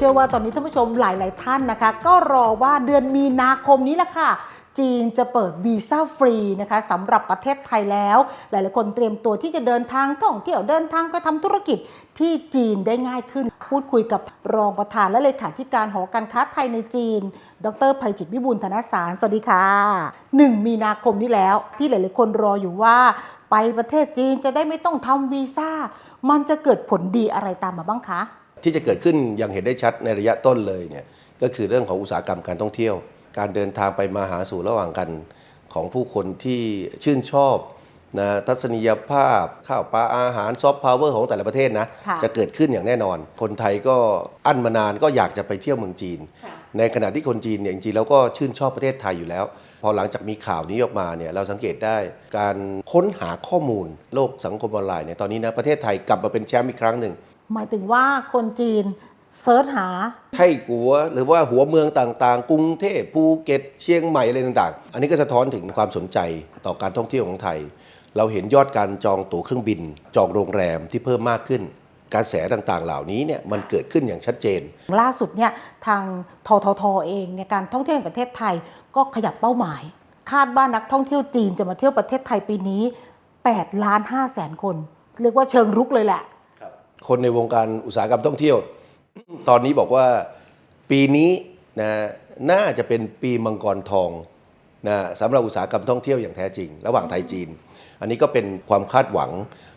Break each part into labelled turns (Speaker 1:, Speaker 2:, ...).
Speaker 1: เชื่อว่าตอนนี้ท่านผู้ชมหลาย ๆ ท่านนะคะ ก็รอว่าเดือนมีนาคมนี้แหละค่ะจีนจะเปิดวีซ่าฟรีนะคะสำหรับประเทศไทยแล้ว หลาย ๆ คนเตรียมตัวที่จะเดินทางท่องเที่ยวเดินทางไปทำธุรกิจที่จีนได้ง่ายขึ้น พูดคุยกับรองประธานและเลขาธิการหอการค้าไทยในจีน ดรภัยจิตวิบูลธนสาร สวัสดีค่ะ 1 มีนาคมนี้แล้ว ที่หลาย ๆ คนรออยู่ว่า ไปประเทศจีนจะได้ไม่ต้องทำวีซ่า มันจะเกิดผลดีอะไรตามมาบ้างคะ
Speaker 2: ที่จะเกิดขึ้นอย่างเห็นได้ชัดในระยะต้นเลยเนี่ยก็คือเรื่องของอุตสาหกรรมการท่องเที่ยว การเดินทางไปมาหาสู่ระหว่างกันของผู้คนที่ชื่นชอบนะทัศนียภาพข้าวปลาอาหารซอฟต์พาวเวอร์ของแต่ละประเทศนะ
Speaker 1: ค่ะ
Speaker 2: จะเกิดขึ้นอย่างแน่นอน คนไทยก็อั้นมานานก็อยากจะไปเที่ยวเมืองจีน ในขณะที่คนจีนเนี่ยจริงๆแล้วก็ชื่นชอบประเทศไทยอยู่แล้ว พอหลังจากมีข่าวนี้ออกมาเนี่ยเราสังเกตได้การค้นหาข้อมูลโลกสังคมออนไลน์เนี่ยตอนนี้นะประเทศไทยกลับมาเป็นแชมป์อีกครั้งหนึ่ง
Speaker 1: หมายถึงว่าคนจีนเซิร์ชหา
Speaker 2: ไทกัว หรือว่าหัวเมืองต่างๆ กรุงเทพภูเก็ตเชียงใหม่อะไรต่างๆ อันนี้ก็สะท้อนถึงความสนใจต่อการท่องเที่ยวของไทย เราเห็นยอดการจองตั๋วเครื่องบิน จองโรงแรมที่เพิ่มมากขึ้น การแสต่างๆ เหล่านี้เนี่ยมันเกิดขึ้นอย่างชัดเจน
Speaker 1: ล่าสุดเนี่ยทางทททเองในยการท่องเที่ยวแห่งประเทศไทยก็ขยับเป้าหมาย คาดว่านักท่องเที่ยวจีนจะมาเที่ยวประเทศไทยปีนี้8ล้าน5แสนคน เรียกว่าเชิงรุกเลยแหละ
Speaker 2: คนในวงการอุตสาหกรรมท่องเที่ยว ตอนนี้บอกว่าปีนี้นะน่าจะเป็นปีมังกรทองนะสำหรับอุตสาหกรรมท่องเที่ยวอย่างแท้จริง ระหว่างไทยจีน อันนี้ก็เป็นความคาดหวัง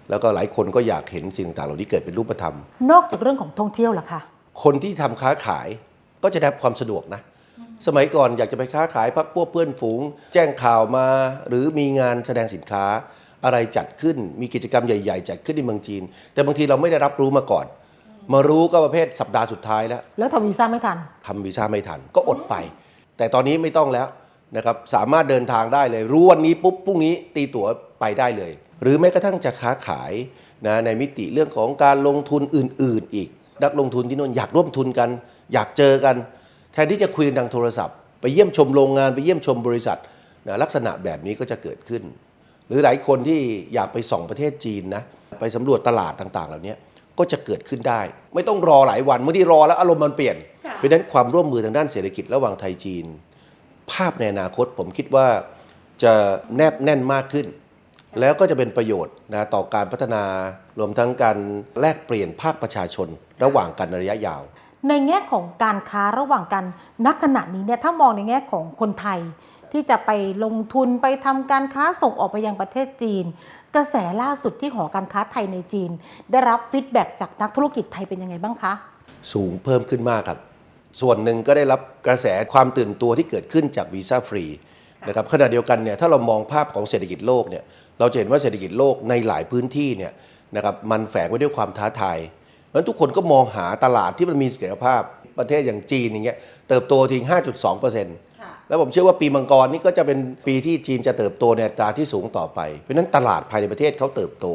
Speaker 2: แล้วก็หลายคนก็อยากเห็นสิ่งต่างๆเหล่านี้เกิดเป็นรูปธรรม
Speaker 1: นอกจากเรื่องของท่องเที่ยวล่ะคะ
Speaker 2: คนที่ทำค้าขายก็จะได้รับความสะดวกนะ สมัยก่อนอยากจะไปค้าขายพักพวกเพื่อนฝูง แจ้งข่าวมา หรือมีงานแสดงสินค้า อะไรจัดขึ้น มีกิจกรรมใหญ่ ๆ จัดขึ้นในเมืองจีน แต่บางทีเราไม่ได้รับรู้มาก่อน มารู้ก็ประเภทสัปดาห์สุดท้ายแล้ว
Speaker 1: แล้วทำวีซ่าไม่ทัน
Speaker 2: ทำวีซ่าไม่ทันก็อดไป แต่ตอนนี้ไม่ต้องแล้วนะครับสามารถเดินทางได้เลย รู้วันนี้ปุ๊บพรุ่งนี้ตีตั๋วไปได้เลย หรือแม้กระทั่งจะค้าขายนะในมิติเรื่องของการลงทุนอื่น ๆ อีก นักลงทุนที่นู่นอยากร่วมทุนกัน อยากเจอกัน แทนที่จะคุยกันทางโทรศัพท์ ไปเยี่ยมชมโรงงานไปเยี่ยมชมบริษัทนะลักษณะแบบนี้ก็จะเกิดขึ้น หรือหลายคนที่อยากไปส่องประเทศจีนนะไปสำรวจตลาดต่างๆ เหล่านี้ก็จะเกิดขึ้นได้ ไม่ต้องรอหลายวันเมื่อที่รอแล้วอารมณ์มันเปลี่ยน
Speaker 1: ค่ะ
Speaker 2: เพราะฉะนั้นความร่วมมือทางด้านเศรษฐกิจระหว่างไทยจีน ภาพในอนาคตผมคิดว่าจะแนบแน่นมากขึ้น แล้วก็จะเป็นประโยชน์นะต่อการพัฒนารวมทั้งการแลกเปลี่ยนภาคประชาชนระหว่างกันในระยะยาว
Speaker 1: ในแง่ของการค้าระหว่างกันนักขณะนี้เนี่ยถ้ามองในแง่ของคนไทย ที่จะไปลงทุนไปทำการค้าส่งออกไปยังประเทศจีน กระแสล่าสุดที่หอการค้าไทยในจีน ได้รับฟีดแบ็กจากนักธุรกิจไทยเป็นยังไงบ้างคะ
Speaker 2: สูงเพิ่มขึ้นมากครับ ส่วนหนึ่งก็ได้รับกระแสความตื่นตัวที่เกิดขึ้นจากวีซ่าฟรีนะครับขณะเดียวกันเนี่ยถ้าเรามองภาพของเศรษฐกิจโลกเนี่ยเราจะเห็นว่าเศรษฐกิจโลกในหลายพื้นที่เนี่ยนะครับมันแฝงไว้ด้วยความท้าทายเพราะฉะนั้นทุกคนก็มองหาตลาดที่มันมีเสถียรภาพประเทศอย่างจีนอย่างเงี้ยเติบโตทิ้ง5.2% แล้วผมเชื่อว่าปีมังกรนี่ก็จะเป็นปีที่จีนจะเติบโตในอัตราที่สูงต่อไป เพราะฉะนั้นตลาดภายในประเทศเขาเติบโต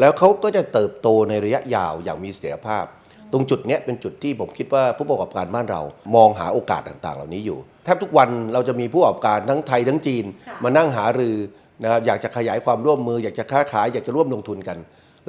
Speaker 2: แล้วเขาก็จะเติบโตในระยะยาวอย่างมีเสถียรภาพ ตรงจุดเนี้ยเป็นจุดที่ผมคิดว่าผู้ประกอบการบ้านเรามองหาโอกาสต่างๆ เหล่านี้อยู่แทบทุกวันเราจะมีผู้ประกอบการทั้งไทยทั้งจีน มานั่งหารือนะครับอยากจะขยายความร่วมมือ อยากจะค้าขายอยากจะร่วมลงทุนกัน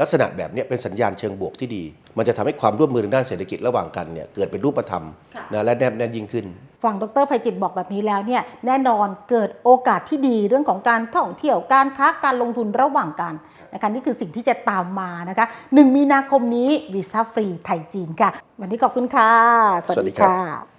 Speaker 2: ลักษณะแบบเนี้ยเป็นสัญญาณเชิงบวกที่ดี มันจะทำให้ความร่วมมือทางด้านเศรษฐกิจระหว่างกันเนี่ยเกิดเป็นรูปธรรมนะและแนบแน่นยิ่งขึ้น
Speaker 1: ฟังดรภัยจิตบอกแบบนี้แล้วเนี่ยแน่นอนเกิดโอกาสที่ดีเรื่องของการท่องเที่ยวการค้าการลงทุนระหว่างกันนะคะนี่คือสิ่งที่จะตามมานะคะ1มีนาคมนี้วีซ่าฟรีไทยจีนค่ะ วันนี้ขอบคุณค่ะ
Speaker 2: สวัสดี
Speaker 1: ค่ะ